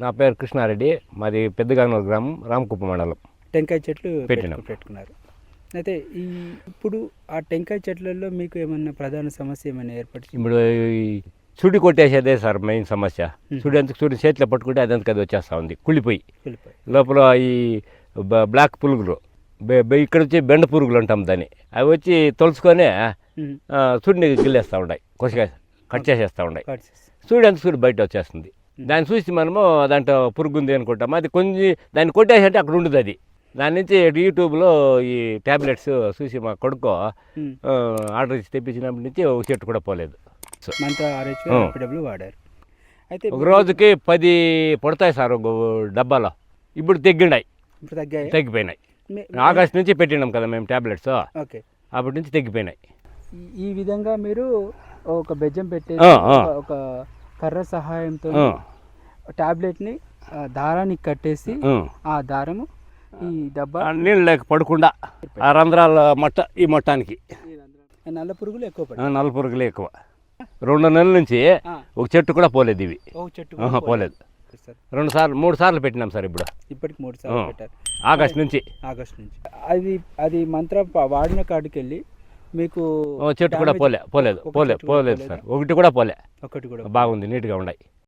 నా పేరు కృష్ణారెడ్డి మాది పెద్దగానూరు గ్రామం రామకుప్ప మండలం. టెంకాయ చెట్లు పెట్టినాం. పెట్టు- పెట్టుకున్నారు. అయితే ఈ ఇప్పుడు ఆ టెంకాయ చెట్లలో మీకు ఏమన్నా ప్రధాన సమస్య ఏమైనా ఏర్పడింది ఇప్పుడు ఈ సుడి కొట్టేసేదే సార్ మెయిన్ సమస్య. సుడి అంత సుడి చేతిలో పట్టుకుంటే అదంతకు అది వచ్చేస్తూ ఉంది కుళ్ళిపోయి. లోపల ఈ బ- బ్లాక్ పురుగులు బె- బె- ఇక్కడ వచ్చి బెండ పురుగులు అంటాం దాన్ని. అవి వచ్చి తొలుచుకొని ఉమ్. ఆ, సుడిని గిల్లేస్తూ ఉన్నాయి కొసగా కట్ చేసేస్తూ ఉన్నాయి కట్. సూర్యుడు అంత సూర్యుడు బయట వచ్చేస్తుంది. దాన్ని చూసి మనము దాంట్లో పురుగు ఉంది అనుకుంటాము. అది కొంచెం దాన్ని కొట్టేసి అంటే అక్కడ ఉండదు అది. దాని నుంచి యూట్యూబ్లో ఈ ట్యాబ్లెట్స్ చూసి మా కొడుకు ఆర్డర్ ఇచ్చి తెప్పించినప్పటి నుంచి ఒక చెట్టు కూడా పోలేదు. వాడారు. అయితే ఒక రోజుకి పది పడతాయి సార్ ఒక డబ్బాలో. ఇప్పుడు తగ్గినాయి. తగ్గిపోయినాయి. ఆగస్ట్ నుంచి పెట్టినాం కదా మేము ట్యాబ్లెట్స్ ఓకే. అప్పటి నుంచి తగ్గిపోయినాయి. ఈ- విధంగా మీరు ఒక బెజ్జం ఆ. ఒక- కర్ర సహాయంతో టాబ్లెట్ని ఆ, దారానికి కట్టేసి ఆ. దారము ఈ డబ్బా నీళ్ళు లేక పడకుండా ఆ రంధ్రాల మట్ట ఈ మట్టానికి. నల్ల పురుగులు ఎక్కువ నల్ల పురుగులే ఎక్కువ. రెండు నెలల నుంచి. ఒక చెట్టు కూడా పోలేదు ఇవి. ఒక చెట్టు పోలేదు. సార్ రెండు సార్లు మూడు సార్లు పెట్టినాం సార్ ఇప్పుడు. ఇప్పటికి మూడు సార్లు. పెట్టారు. ఆగస్ట్ నుంచి. ఆగస్ట్ నుంచి. అది అది మంత్ర వాడిన కాడికి వెళ్ళి మీకు చెట్టు కూడా పోలే పోలేదు పోలే పోలేదా? సార్. ఒకటి కూడా పోలే. ఒకటి కూడా బాగుంది నీట్గా ఉన్నాయి.